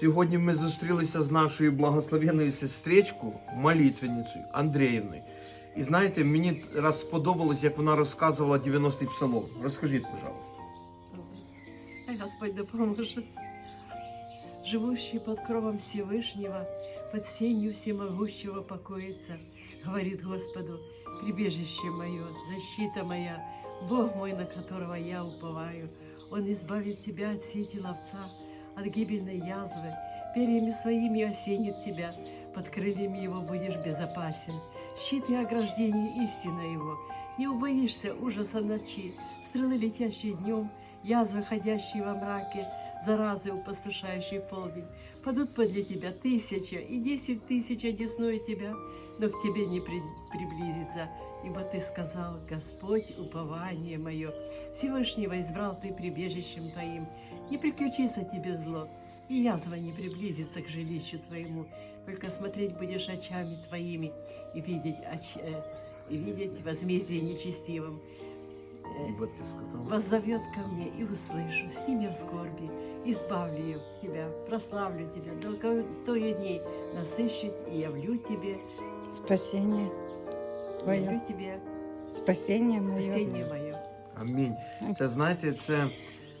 Сьогодні ми зустрілися з нашою благословенною сестричкою, молитвенницею Андріївною. І знаєте, мені раз сподобалось, як вона розказувала 90-й псалом. Розкажіть, пожалуйста. Ай, Господь да поможет. Живущий под кровом Всевышнего, под сенью всемогущего покоится, говорит Господу, прибежище мое, защита моя, Бог мой, на которого я уповаю. Он избавит тебя от сети ловца, от гибельной язвы, перьями своими осенит тебя, под крыльями его будешь безопасен. Щит и ограждение истина его. Не убоишься ужаса ночи, стрелы, летящие днем, язвы, ходящие во мраке, заразы, упостушающие полдень. Падут подле тебя тысяча и десять тысяч одесную тебя, но к тебе не при- приблизится, ибо ты сказал, Господь, упование мое. Всевышнего избрал ты прибежищем твоим. Не приключится тебе зло, и язва не приблизится к жилищу твоему. Только смотреть будешь очами твоими и видеть, оч- э, и видеть возмездие нечестивым. Э, Ібо ти сказав. воззовет ко мне и услышу, с ним я в скорби, избавлю тебя, прославлю тебя, долготою дней насыщусь и явлю тебе, Спасение явлю Твое. тебе Спасение мое. спасение мое. Амінь. Це знаєте, це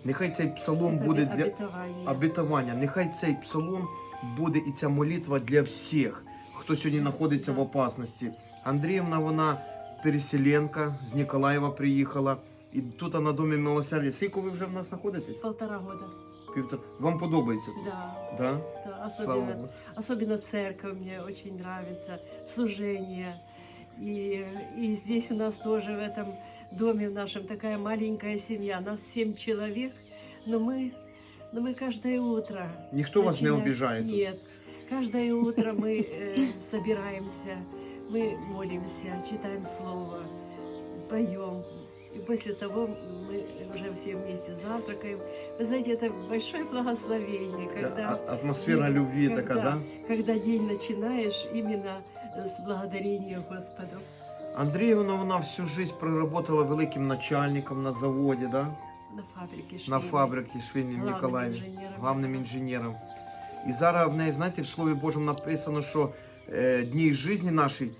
нехай цей псалом Это буде для обетование. обетування. Нехай цей псалом буде і ця молитва для всіх, хто сьогодні знаходиться в опасності. Андріївна, вона переселенка з Ніколаєва приїхала. І тут на домі милосердя. Скільки ви вже в нас знаходитесь? Полтора года. Півтора. Вам подобається тут? Да, Да? да, Слава особенно, Богу. особенно церковь мне очень нравится, служение. И, и здесь у нас тоже в этом доме в нашем такая маленькая семья, нас семь человек, но мы, но мы каждое утро Ніхто вас не Начинаем- обіжає тут. Нет. Каждое утро мы э, собираемся, мы молимся, читаем слово, поем. И после того мы уже все вместе завтракаем. Вы знаете, это большое благословение, когда, А- Атмосфера день- любві когда, така, да? когда день начинаешь именно с благодарения Господу. Андріївна, вона всю життя проработала великим начальником на заводі, да? На фабрике на швейной. фабриці швейній в Главним Ніколаєві, інженером. главним інженером. І зараз в неї, знаєте, в Слові Божому написано, що е, дні житті наші ш-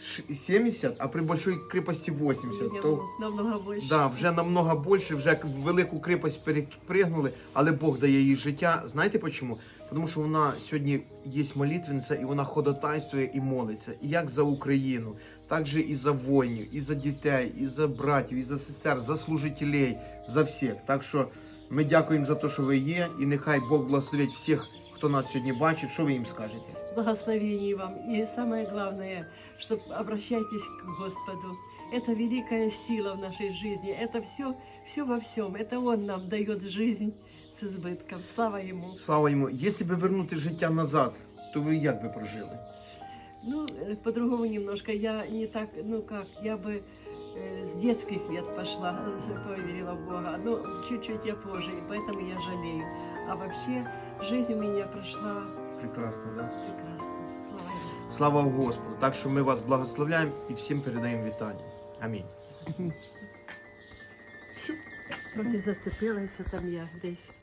70, а при большой крепості 80. То, намного больше. да, вже намного більше, вже велику крепость перепригнули, але Бог дає їй життя. Знаєте чому? Тому що вона сьогодні є молитвенниця, і вона ходатайствує і молиться. І як за Україну, так же і за воїнів, і за дітей, і за братів, і за сестер, за служителей, за всіх. Так що ми дякуємо за те, що ви є, і нехай Бог благословить всіх, хто нас сьогодні бачить. Що ви їм скажете? благословений вам. И самое главное, что обращайтесь к Господу. Это великая сила в нашей жизни. Это все, все во всем. Это Он нам дает жизнь с избытком. Слава Ему. Слава йому! Якщо б вернути життя назад, то ви як би прожили? Ну, э, по-другому немножко. Я не так, ну как, я бы э, с детских лет пошла, э, поверила в Бога. Но чуть-чуть я позже, и поэтому я жалею. А вообще, жизнь у меня прошла Прекрасно, да? прекрасно. Слава Ему. Слава Господу! Так що ми вас благословляємо і всім передаємо вітання. Амінь. Трохи зацепилася там я десь.